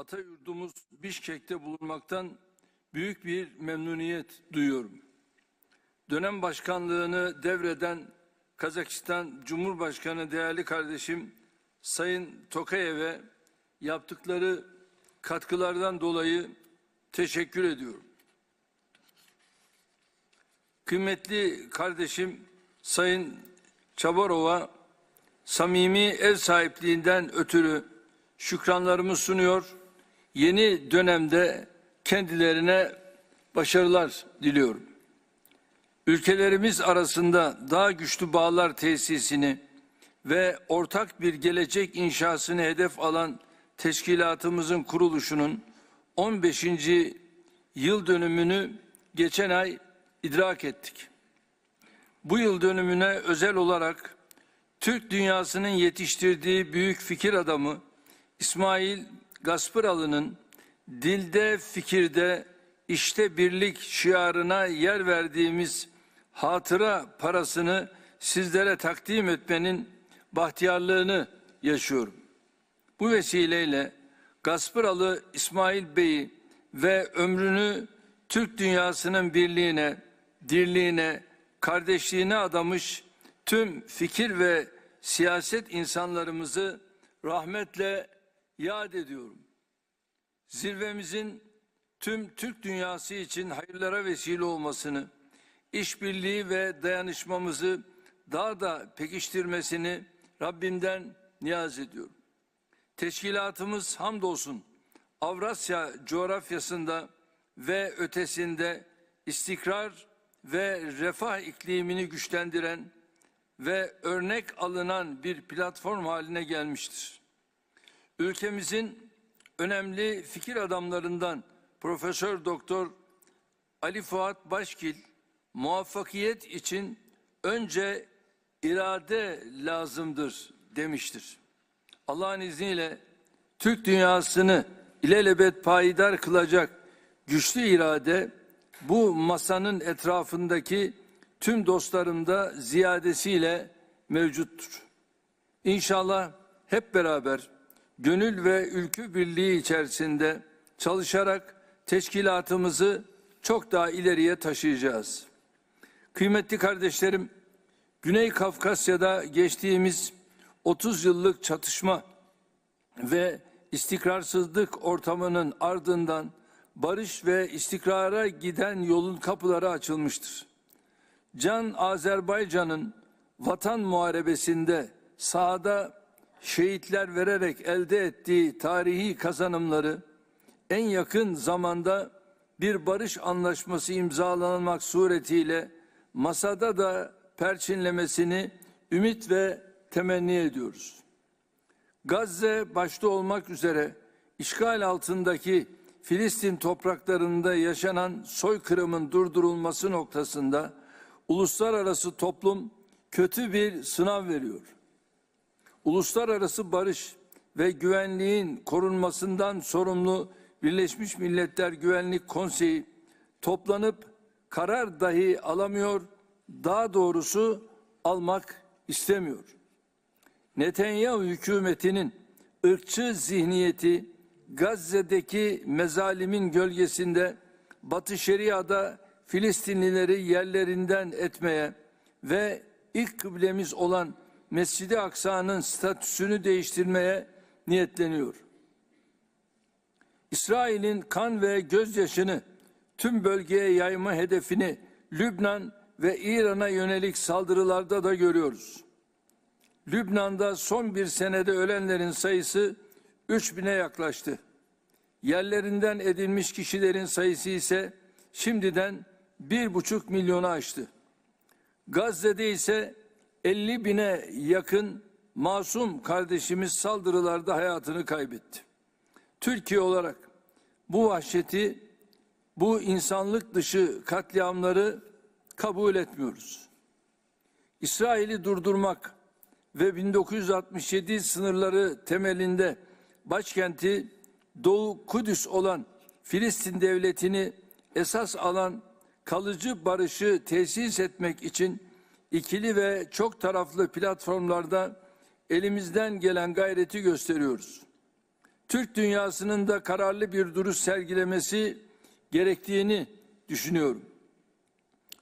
ata yurdumuz Bişkek'te bulunmaktan büyük bir memnuniyet duyuyorum. Dönem başkanlığını devreden Kazakistan Cumhurbaşkanı değerli kardeşim Sayın Tokayev'e yaptıkları katkılardan dolayı teşekkür ediyorum. Kıymetli kardeşim Sayın Çabarov'a samimi ev sahipliğinden ötürü şükranlarımı sunuyor. Yeni dönemde kendilerine başarılar diliyorum. Ülkelerimiz arasında daha güçlü bağlar tesisini ve ortak bir gelecek inşasını hedef alan teşkilatımızın kuruluşunun 15. yıl dönümünü geçen ay idrak ettik. Bu yıl dönümüne özel olarak Türk dünyasının yetiştirdiği büyük fikir adamı İsmail Gaspıralı'nın dilde, fikirde, işte birlik şiarına yer verdiğimiz hatıra parasını sizlere takdim etmenin bahtiyarlığını yaşıyorum. Bu vesileyle Gaspıralı İsmail Bey'i ve ömrünü Türk dünyasının birliğine, dirliğine, kardeşliğine adamış tüm fikir ve siyaset insanlarımızı rahmetle yad ediyorum. Zirvemizin tüm Türk dünyası için hayırlara vesile olmasını, işbirliği ve dayanışmamızı daha da pekiştirmesini Rabbimden niyaz ediyorum. Teşkilatımız hamdolsun Avrasya coğrafyasında ve ötesinde istikrar ve refah iklimini güçlendiren ve örnek alınan bir platform haline gelmiştir. Ülkemizin önemli fikir adamlarından Profesör Doktor Ali Fuat Başkil muvaffakiyet için önce irade lazımdır demiştir. Allah'ın izniyle Türk dünyasını ilelebet payidar kılacak güçlü irade bu masanın etrafındaki tüm dostlarımda ziyadesiyle mevcuttur. İnşallah hep beraber gönül ve ülkü birliği içerisinde çalışarak teşkilatımızı çok daha ileriye taşıyacağız. Kıymetli kardeşlerim, Güney Kafkasya'da geçtiğimiz 30 yıllık çatışma ve istikrarsızlık ortamının ardından barış ve istikrara giden yolun kapıları açılmıştır. Can Azerbaycan'ın vatan muharebesinde sahada şehitler vererek elde ettiği tarihi kazanımları en yakın zamanda bir barış anlaşması imzalanmak suretiyle masada da perçinlemesini ümit ve temenni ediyoruz. Gazze başta olmak üzere işgal altındaki Filistin topraklarında yaşanan soykırımın durdurulması noktasında uluslararası toplum kötü bir sınav veriyor. Uluslararası barış ve güvenliğin korunmasından sorumlu Birleşmiş Milletler Güvenlik Konseyi toplanıp karar dahi alamıyor, daha doğrusu almak istemiyor. Netanyahu hükümetinin ırkçı zihniyeti Gazze'deki mezalimin gölgesinde Batı Şeria'da Filistinlileri yerlerinden etmeye ve ilk kıblemiz olan Mescid-i Aksa'nın statüsünü değiştirmeye niyetleniyor. İsrail'in kan ve gözyaşını tüm bölgeye yayma hedefini Lübnan ve İran'a yönelik saldırılarda da görüyoruz. Lübnan'da son bir senede ölenlerin sayısı 3000'e yaklaştı. Yerlerinden edilmiş kişilerin sayısı ise şimdiden bir buçuk milyonu aştı. Gazze'de ise 50 bine yakın masum kardeşimiz saldırılarda hayatını kaybetti. Türkiye olarak bu vahşeti, bu insanlık dışı katliamları kabul etmiyoruz. İsrail'i durdurmak ve 1967 sınırları temelinde başkenti Doğu Kudüs olan Filistin devletini esas alan kalıcı barışı tesis etmek için ikili ve çok taraflı platformlarda elimizden gelen gayreti gösteriyoruz. Türk dünyasının da kararlı bir duruş sergilemesi gerektiğini düşünüyorum.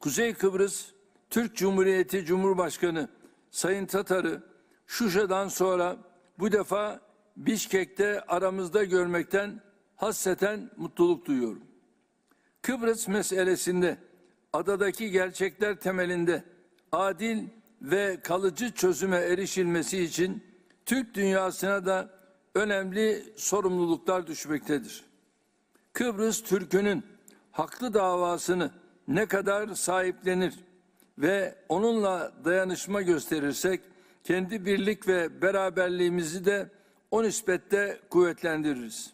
Kuzey Kıbrıs Türk Cumhuriyeti Cumhurbaşkanı Sayın Tatar'ı Şuşa'dan sonra bu defa Bişkek'te aramızda görmekten hasreten mutluluk duyuyorum. Kıbrıs meselesinde adadaki gerçekler temelinde adil ve kalıcı çözüme erişilmesi için Türk dünyasına da önemli sorumluluklar düşmektedir. Kıbrıs Türk'ünün haklı davasını ne kadar sahiplenir ve onunla dayanışma gösterirsek kendi birlik ve beraberliğimizi de o nispette kuvvetlendiririz.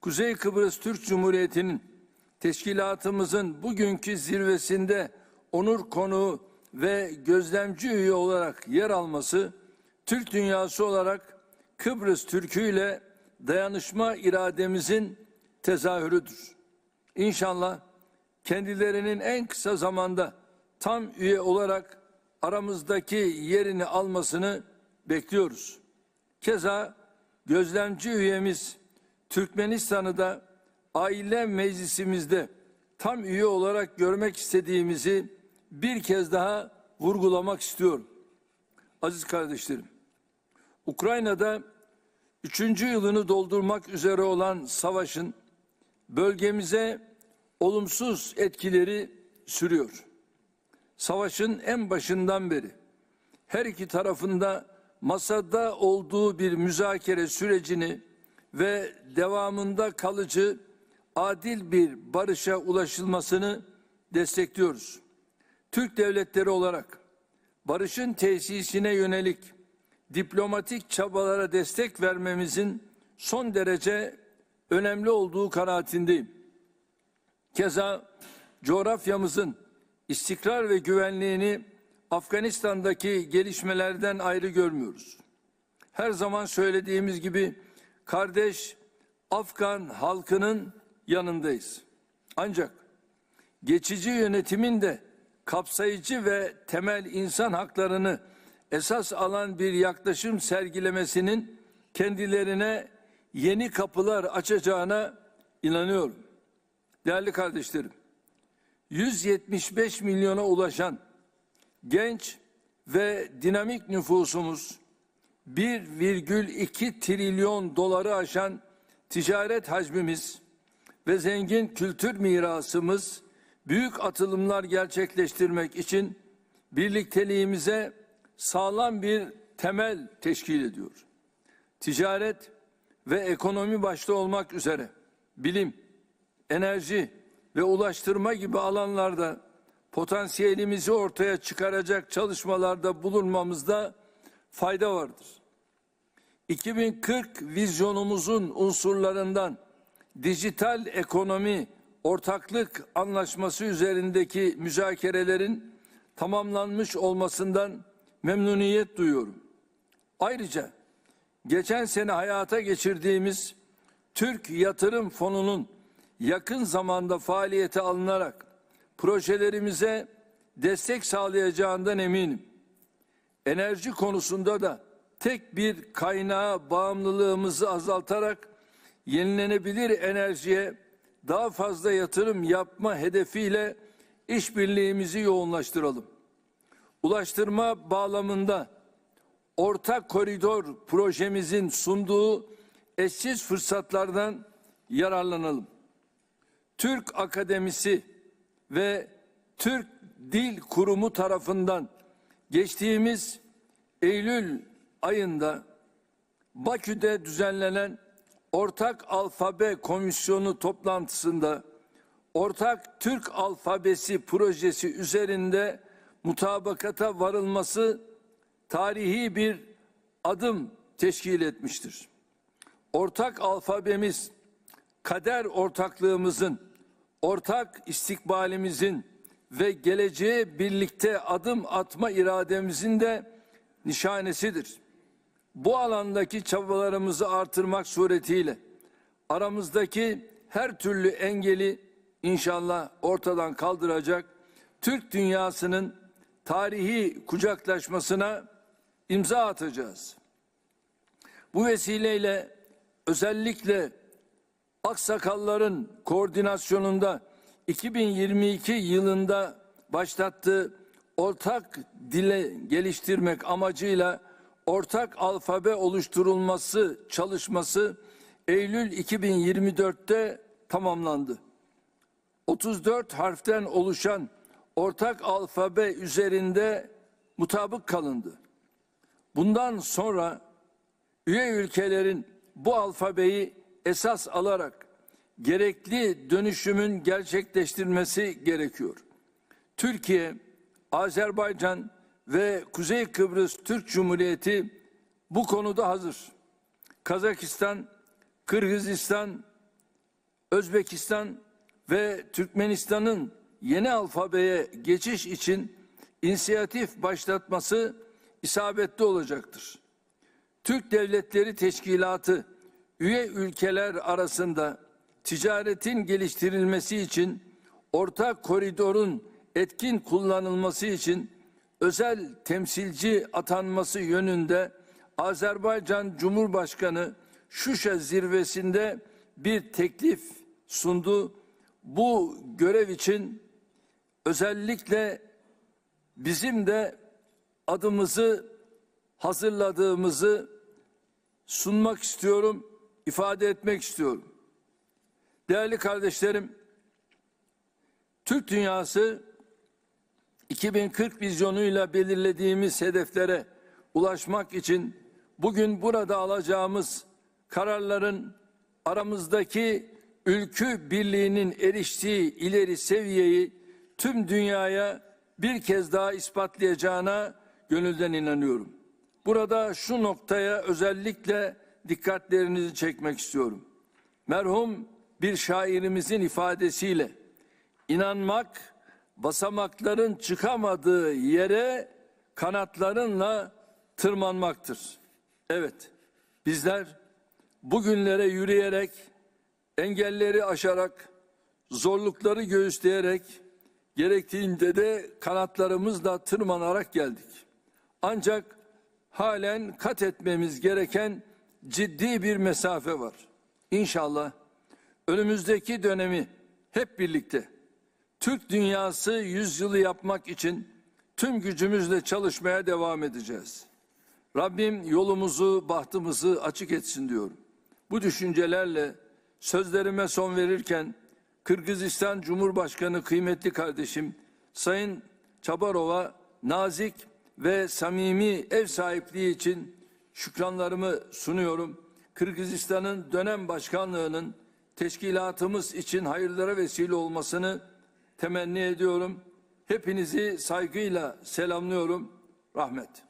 Kuzey Kıbrıs Türk Cumhuriyeti'nin teşkilatımızın bugünkü zirvesinde onur konuğu ve gözlemci üye olarak yer alması Türk dünyası olarak Kıbrıs Türk'ü ile dayanışma irademizin tezahürüdür. İnşallah kendilerinin en kısa zamanda tam üye olarak aramızdaki yerini almasını bekliyoruz. Keza gözlemci üyemiz Türkmenistan'ı da aile meclisimizde tam üye olarak görmek istediğimizi bir kez daha vurgulamak istiyorum. Aziz kardeşlerim, Ukrayna'da üçüncü yılını doldurmak üzere olan savaşın bölgemize olumsuz etkileri sürüyor. Savaşın en başından beri her iki tarafında masada olduğu bir müzakere sürecini ve devamında kalıcı adil bir barışa ulaşılmasını destekliyoruz. Türk devletleri olarak barışın tesisine yönelik diplomatik çabalara destek vermemizin son derece önemli olduğu kanaatindeyim. Keza coğrafyamızın istikrar ve güvenliğini Afganistan'daki gelişmelerden ayrı görmüyoruz. Her zaman söylediğimiz gibi kardeş Afgan halkının yanındayız. Ancak geçici yönetimin de kapsayıcı ve temel insan haklarını esas alan bir yaklaşım sergilemesinin kendilerine yeni kapılar açacağına inanıyorum. Değerli kardeşlerim, 175 milyona ulaşan genç ve dinamik nüfusumuz 1,2 trilyon doları aşan ticaret hacmimiz ve zengin kültür mirasımız büyük atılımlar gerçekleştirmek için birlikteliğimize sağlam bir temel teşkil ediyor. Ticaret ve ekonomi başta olmak üzere bilim, enerji ve ulaştırma gibi alanlarda potansiyelimizi ortaya çıkaracak çalışmalarda bulunmamızda fayda vardır. 2040 vizyonumuzun unsurlarından dijital ekonomi ortaklık anlaşması üzerindeki müzakerelerin tamamlanmış olmasından memnuniyet duyuyorum. Ayrıca geçen sene hayata geçirdiğimiz Türk Yatırım Fonu'nun yakın zamanda faaliyete alınarak projelerimize destek sağlayacağından eminim. Enerji konusunda da tek bir kaynağa bağımlılığımızı azaltarak yenilenebilir enerjiye daha fazla yatırım yapma hedefiyle işbirliğimizi yoğunlaştıralım. Ulaştırma bağlamında ortak koridor projemizin sunduğu eşsiz fırsatlardan yararlanalım. Türk Akademisi ve Türk Dil Kurumu tarafından geçtiğimiz Eylül ayında Bakü'de düzenlenen Ortak Alfabe Komisyonu toplantısında Ortak Türk Alfabesi projesi üzerinde mutabakata varılması tarihi bir adım teşkil etmiştir. Ortak alfabemiz kader ortaklığımızın, ortak istikbalimizin ve geleceğe birlikte adım atma irademizin de nişanesidir. Bu alandaki çabalarımızı artırmak suretiyle aramızdaki her türlü engeli inşallah ortadan kaldıracak Türk dünyasının tarihi kucaklaşmasına imza atacağız. Bu vesileyle özellikle aksakalların koordinasyonunda 2022 yılında başlattığı ortak dile geliştirmek amacıyla ortak alfabe oluşturulması çalışması Eylül 2024'te tamamlandı. 34 harften oluşan ortak alfabe üzerinde mutabık kalındı. Bundan sonra üye ülkelerin bu alfabeyi esas alarak gerekli dönüşümün gerçekleştirilmesi gerekiyor. Türkiye, Azerbaycan ve Kuzey Kıbrıs Türk Cumhuriyeti bu konuda hazır. Kazakistan, Kırgızistan, Özbekistan ve Türkmenistan'ın yeni alfabeye geçiş için inisiyatif başlatması isabetli olacaktır. Türk Devletleri Teşkilatı üye ülkeler arasında ticaretin geliştirilmesi için ortak koridorun etkin kullanılması için özel temsilci atanması yönünde Azerbaycan Cumhurbaşkanı Şuşa zirvesinde bir teklif sundu. Bu görev için özellikle bizim de adımızı hazırladığımızı sunmak istiyorum, ifade etmek istiyorum. Değerli kardeşlerim, Türk dünyası 2040 vizyonuyla belirlediğimiz hedeflere ulaşmak için bugün burada alacağımız kararların aramızdaki ülkü birliğinin eriştiği ileri seviyeyi tüm dünyaya bir kez daha ispatlayacağına gönülden inanıyorum. Burada şu noktaya özellikle dikkatlerinizi çekmek istiyorum. Merhum bir şairimizin ifadesiyle inanmak basamakların çıkamadığı yere kanatlarınla tırmanmaktır. Evet, bizler bugünlere yürüyerek, engelleri aşarak, zorlukları göğüsleyerek, gerektiğinde de kanatlarımızla tırmanarak geldik. Ancak halen kat etmemiz gereken ciddi bir mesafe var. İnşallah önümüzdeki dönemi hep birlikte Türk dünyası yüzyılı yapmak için tüm gücümüzle çalışmaya devam edeceğiz. Rabbim yolumuzu, bahtımızı açık etsin diyorum. Bu düşüncelerle sözlerime son verirken Kırgızistan Cumhurbaşkanı kıymetli kardeşim Sayın Çabarova nazik ve samimi ev sahipliği için şükranlarımı sunuyorum. Kırgızistan'ın dönem başkanlığının teşkilatımız için hayırlara vesile olmasını temenni ediyorum. Hepinizi saygıyla selamlıyorum. Rahmet.